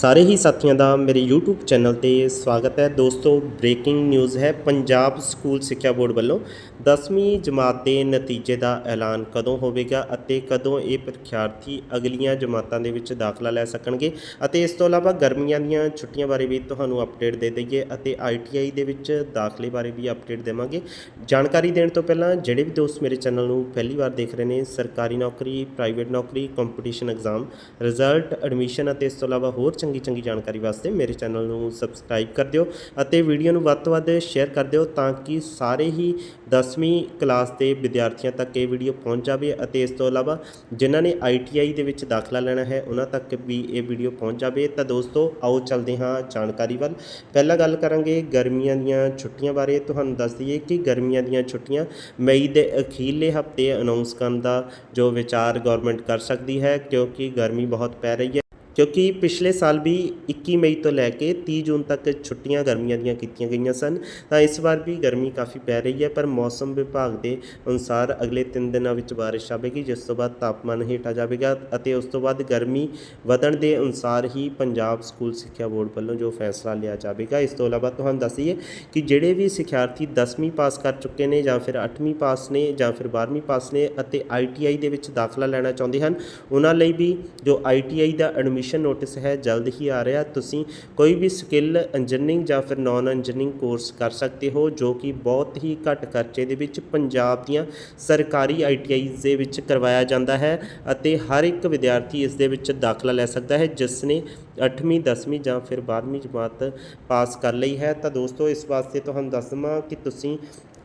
ਸਾਰੇ ਹੀ ਸਾਥੀਆਂ ਦਾ ਮੇਰੇ YouTube ਚੈਨਲ ਤੇ ਸਵਾਗਤ ਹੈ। ਦੋਸਤੋ ਬ੍ਰੇਕਿੰਗ ਨਿਊਜ਼ ਹੈ। ਪੰਜਾਬ ਸਕੂਲ ਸਿੱਖਿਆ ਬੋਰਡ ਵੱਲੋਂ 10ਵੀਂ ਜਮਾਤ ਦੇ ਨਤੀਜੇ ਦਾ ਐਲਾਨ ਕਦੋਂ ਹੋਵੇਗਾ ਅਤੇ ਕਦੋਂ ਇਹ ਪ੍ਰੀਖਿਆਰਥੀ ਅਗਲੀਆਂ ਜਮਾਤਾਂ ਦੇ ਵਿੱਚ ਦਾਖਲਾ ਲੈ ਸਕਣਗੇ? ਅਤੇ ਇਸ ਤੋਂ ਇਲਾਵਾ ਗਰਮੀਆਂ ਦੀਆਂ ਛੁੱਟੀਆਂ ਬਾਰੇ ਵੀ ਤੁਹਾਨੂੰ ਅਪਡੇਟ ਦੇ ਦਈਏ ਅਤੇ ITI ਦੇ ਵਿੱਚ ਦਾਖਲੇ ਬਾਰੇ ਵੀ ਅਪਡੇਟ ਦੇਵਾਂਗੇ। ਜਾਣਕਾਰੀ ਦੇਣ ਤੋਂ ਪਹਿਲਾਂ ਜਿਹੜੇ ਵੀ ਦੋਸਤ ਮੇਰੇ ਚੈਨਲ ਨੂੰ ਪਹਿਲੀ ਵਾਰ ਦੇਖ ਰਹੇ ਨੇ, ਸਰਕਾਰੀ ਨੌਕਰੀ ਪ੍ਰਾਈਵੇਟ ਨੌਕਰੀ ਕੰਪੀਟੀਸ਼ਨ ਐਗਜ਼ਾਮ ਰਿਜ਼ਲਟ ਐਡਮਿਸ਼ਨ ਅਤੇ ਇਸ ਤੋਂ ਇਲਾਵਾ ਹੋਰ ਚੰਗੀ ਚੰਗੀ ਜਾਣਕਾਰੀ ਵਾਸਤੇ ਮੇਰੇ ਚੈਨਲ ਨੂੰ ਸਬਸਕ੍ਰਾਈਬ ਕਰ ਦਿਓ ਅਤੇ ਵੀਡੀਓ ਨੂੰ ਵੱਧ ਤੋਂ ਵੱਧ ਸ਼ੇਅਰ ਕਰ ਦਿਓ ਤਾਂ ਕਿ ਸਾਰੇ ਹੀ 10ਵੀਂ ਕਲਾਸ ਦੇ ਵਿਦਿਆਰਥੀਆਂ ਤੱਕ ਇਹ ਵੀਡੀਓ ਪਹੁੰਚ ਜਾਵੇ ਅਤੇ ਇਸ ਤੋਂ ਇਲਾਵਾ ਜਿਨ੍ਹਾਂ ਨੇ ITI ਦੇ ਵਿੱਚ ਦਾਖਲਾ ਲੈਣਾ ਹੈ, ਉਹਨਾਂ ਤੱਕ ਵੀ ਇਹ ਵੀਡੀਓ ਪਹੁੰਚ ਜਾਵੇ। ਤਾਂ ਦੋਸਤੋ, ਆਓ ਚੱਲਦੇ ਹਾਂ ਜਾਣਕਾਰੀ ਵੱਲ। ਪਹਿਲਾਂ ਗੱਲ ਕਰਾਂਗੇ ਗਰਮੀਆਂ ਦੀਆਂ ਛੁੱਟੀਆਂ ਬਾਰੇ। ਤੁਹਾਨੂੰ ਦੱਸ ਦਈਏ ਕਿ ਗਰਮੀਆਂ ਦੀਆਂ ਛੁੱਟੀਆਂ ਮਈ ਦੇ ਅਖੀਰਲੇ ਹਫ਼ਤੇ ਅਨਾਉਂਸ ਕਰਨ ਦਾ ਜੋ ਵਿਚਾਰ ਗਵਰਨਮੈਂਟ ਕਰ ਸਕਦੀ ਹੈ, ਕਿਉਂਕਿ ਗਰਮੀ ਬਹੁਤ ਪੈ ਰਹੀ ਹੈ। ਕਿਉਂਕਿ ਪਿਛਲੇ ਸਾਲ ਵੀ 21 ਮਈ ਤੋਂ ਲੈ ਕੇ ਤੀਹ ਜੂਨ ਤੱਕ ਛੁੱਟੀਆਂ ਗਰਮੀਆਂ ਦੀਆਂ ਕੀਤੀਆਂ ਗਈਆਂ ਸਨ। ਤਾਂ ਇਸ ਵਾਰ ਵੀ ਗਰਮੀ ਕਾਫੀ ਪੈ ਰਹੀ ਹੈ, ਪਰ ਮੌਸਮ ਵਿਭਾਗ ਦੇ ਅਨੁਸਾਰ ਅਗਲੇ 3 ਦਿਨਾਂ ਵਿੱਚ ਬਾਰਿਸ਼ ਆਵੇਗੀ, ਜਿਸ ਤੋਂ ਬਾਅਦ ਤਾਪਮਾਨ ਹੇਠ ਆ ਜਾਵੇਗਾ ਅਤੇ ਉਸ ਤੋਂ ਬਾਅਦ ਗਰਮੀ ਵਧਣ ਦੇ ਅਨੁਸਾਰ ਹੀ ਪੰਜਾਬ ਸਕੂਲ ਸਿੱਖਿਆ ਬੋਰਡ ਵੱਲੋਂ ਜੋ ਫੈਸਲਾ ਲਿਆ ਜਾਵੇਗਾ, ਇਸ ਤੋਂ ਇਲਾਵਾ ਤੁਹਾਨੂੰ ਦੱਸ ਦਈਏ ਕਿ ਜਿਹੜੇ ਵੀ ਸਿੱਖਿਆਰਥੀ 10ਵੀਂ ਪਾਸ ਕਰ ਚੁੱਕੇ ਨੇ ਜਾਂ ਫਿਰ 8ਵੀਂ ਪਾਸ ਨੇ ਜਾਂ ਫਿਰ 12ਵੀਂ ਪਾਸ ਨੇ ਅਤੇ ITI ਦੇ ਵਿੱਚ ਦਾਖਲਾ ਲੈਣਾ ਚਾਹੁੰਦੇ ਹਨ, ਉਹਨਾਂ ਲਈ ਵੀ ਜੋ ITI ਦਾ ਐਡਮਿਸ਼ਨ ਨੋਟਿਸ ਹੈ, ਜਲਦ ਹੀ ਆ ਰਿਹਾ। ਤੁਸੀਂ ਕੋਈ ਵੀ ਸਕਿੱਲ ਇੰਜੀਨੀਅਰਿੰਗ ਜਾਂ ਫਿਰ ਨਾਨ ਇੰਜੀਨੀਅਰਿੰਗ ਕੋਰਸ ਕਰ ਸਕਦੇ ਹੋ, ਜੋ ਕਿ ਬਹੁਤ ਹੀ ਘੱਟ ਖਰਚੇ ਦੇ ਵਿੱਚ ਪੰਜਾਬ ਦੀਆਂ ਸਰਕਾਰੀ ITIs ਦੇ ਵਿੱਚ ਕਰਵਾਇਆ ਜਾਂਦਾ ਹੈ ਅਤੇ ਹਰ ਇੱਕ ਵਿਦਿਆਰਥੀ ਇਸ ਦੇ ਵਿੱਚ ਦਾਖਲਾ ਲੈ ਸਕਦਾ ਹੈ, ਜਿਸ ਨੇ 8ਵੀਂ 10ਵੀਂ ਜਾਂ ਫਿਰ 12ਵੀਂ ਜਮਾਤ ਪਾਸ ਕਰ ਲਈ ਹੈ। ਤਾਂ ਦੋਸਤੋ, ਇਸ ਵਾਸਤੇ ਤੁਹਾਨੂੰ ਦੱਸ ਦਵਾਂ ਕਿ ਤੁਸੀਂ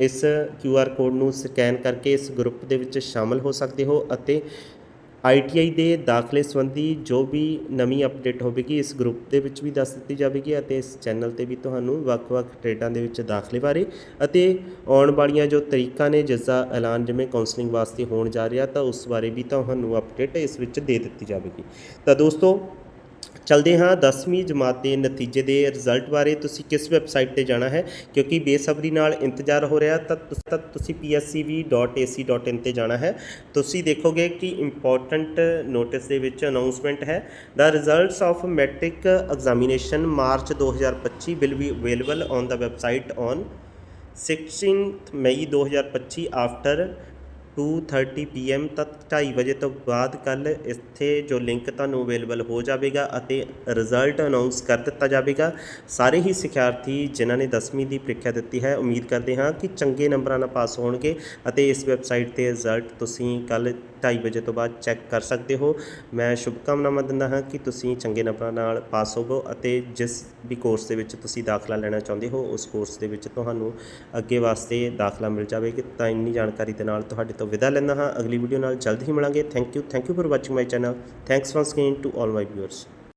ਇਸ QR ਕੋਡ ਨੂੰ ਸਕੈਨ ਕਰਕੇ ਇਸ ਗਰੁੱਪ ਦੇ ਵਿੱਚ ਸ਼ਾਮਲ ਹੋ ਸਕਦੇ ਹੋ ਅਤੇ ITI ਦੇ ਦਾਖਲੇ ਸੰਬੰਧੀ ਜੋ ਵੀ ਨਵੀਂ ਅਪਡੇਟ ਹੋਵੇਗੀ, ਇਸ ਗਰੁੱਪ ਦੇ ਵਿੱਚ ਵੀ ਦੱਸ ਦਿੱਤੀ ਜਾਵੇਗੀ ਅਤੇ ਇਸ ਚੈਨਲ ਤੇ ਵੀ ਤੁਹਾਨੂੰ ਵੱਖ-ਵੱਖ ਟ੍ਰੇਡਾਂ ਦੇ ਵਿੱਚ ਦਾਖਲੇ ਬਾਰੇ ਅਤੇ ਆਉਣ ਵਾਲੀਆਂ ਜੋ ਤਰੀਕਾਂ ਨੇ, ਜਿਸ ਦਾ ਐਲਾਨ ਜਿਵੇਂ ਕਾਉਂਸਲਿੰਗ ਵਾਸਤੇ ਹੋਣ ਜਾ ਰਿਹਾ, ਤਾਂ ਉਸ ਬਾਰੇ ਵੀ ਤੁਹਾਨੂੰ ਅਪਡੇਟ ਇਸ ਵਿੱਚ ਦੇ ਦਿੱਤੀ ਜਾਵੇਗੀ। ਤਾਂ ਦੋਸਤੋ ਚਲਦੇ ਹਾਂ 10ਵੀਂ ਜਮਾਤ ਦੇ ਨਤੀਜੇ ਦੇ ਰਿਜ਼ਲਟ ਬਾਰੇ। ਤੁਸੀਂ ਕਿਸ ਵੈਬਸਾਈਟ ਤੇ ਜਾਣਾ ਹੈ? ਕਿਉਂਕਿ ਬੇਸਬਰੀ ਨਾਲ ਇੰਤਜ਼ਾਰ ਹੋ ਰਿਹਾ ਤਾਂ ਤੁਸ- ਤਾਂ ਤੁਸੀਂ pscv.ac.in ਤੇ ਜਾਣਾ ਹੈ। ਤੁਸੀਂ ਦੇਖੋਗੇ ਕਿ ਇੰਪੋਰਟੈਂਟ ਨੋਟਿਸ ਦੇ ਵਿੱਚ ਅਨਾਉਂਸਮੈਂਟ ਹੈ। The results of matric examination March 2025 will be available on the website on 16th May 2025 two thirty P M ਤੱਕ ਢਾਈ ਵਜੇ ਤੋਂ ਬਾਅਦ ਕੱਲ੍ਹ ਇੱਥੇ ਜੋ ਲਿੰਕ ਤੁਹਾਨੂੰ ਅਵੇਲੇਬਲ ਹੋ ਜਾਵੇਗਾ ਅਤੇ ਰਿਜ਼ਲਟ ਅਨਾਉਂਸ ਕਰ ਦਿੱਤਾ ਜਾਵੇਗਾ, ਸਾਰੇ ਹੀ ਸਿੱਖਿਆਰਥੀ ਜਿਨ੍ਹਾਂ ਨੇ 10ਵੀਂ ਦੀ ਪ੍ਰੀਖਿਆ ਦਿੱਤੀ ਹੈ, ਉਮੀਦ ਕਰਦੇ ਹਾਂ ਕਿ ਚੰਗੇ ਨੰਬਰਾਂ ਨਾਲ ਪਾਸ ਹੋਣਗੇ ਅਤੇ ਇਸ ਵੈਬਸਾਈਟ ਤੇ ਰਿਜ਼ਲਟ ਤੁਸੀਂ ਕੱਲ੍ਹ 2:30 ਵਜੇ ਤੋਂ ਬਾਅਦ ਚੈੱਕ ਕਰ ਸਕਦੇ ਹੋ। ਮੈਂ ਸ਼ੁਭਕਾਮਨਾਵਾਂ ਦਿੰਦਾ ਹਾਂ ਕਿ ਤੁਸੀਂ ਚੰਗੇ ਨੰਬਰਾਂ ਨਾਲ ਪਾਸ ਹੋਵੋ ਅਤੇ ਜਿਸ ਵੀ ਕੋਰਸ ਦੇ ਵਿੱਚ ਤੁਸੀਂ ਦਾਖਲਾ ਲੈਣਾ ਚਾਹੁੰਦੇ ਹੋ, ਉਸ ਕੋਰਸ ਦੇ ਵਿੱਚ ਤੁਹਾਨੂੰ ਅੱਗੇ ਵਾਸਤੇ ਦਾਖਲਾ ਮਿਲ ਜਾਵੇਗਾ। ਤਾਂ ਇੰਨੀ ਜਾਣਕਾਰੀ ਦੇ ਨਾਲ ਤੁਹਾਡੇ ਤੋਂ ਵਿਦਾ ਲੈਂਦਾ ਹਾਂ। ਅਗਲੀ ਵੀਡੀਓ ਨਾਲ ਜਲਦ ਹੀ ਮਿਲਾਂਗੇ। Thank you thank you for watching my channel thanks once again to all my viewers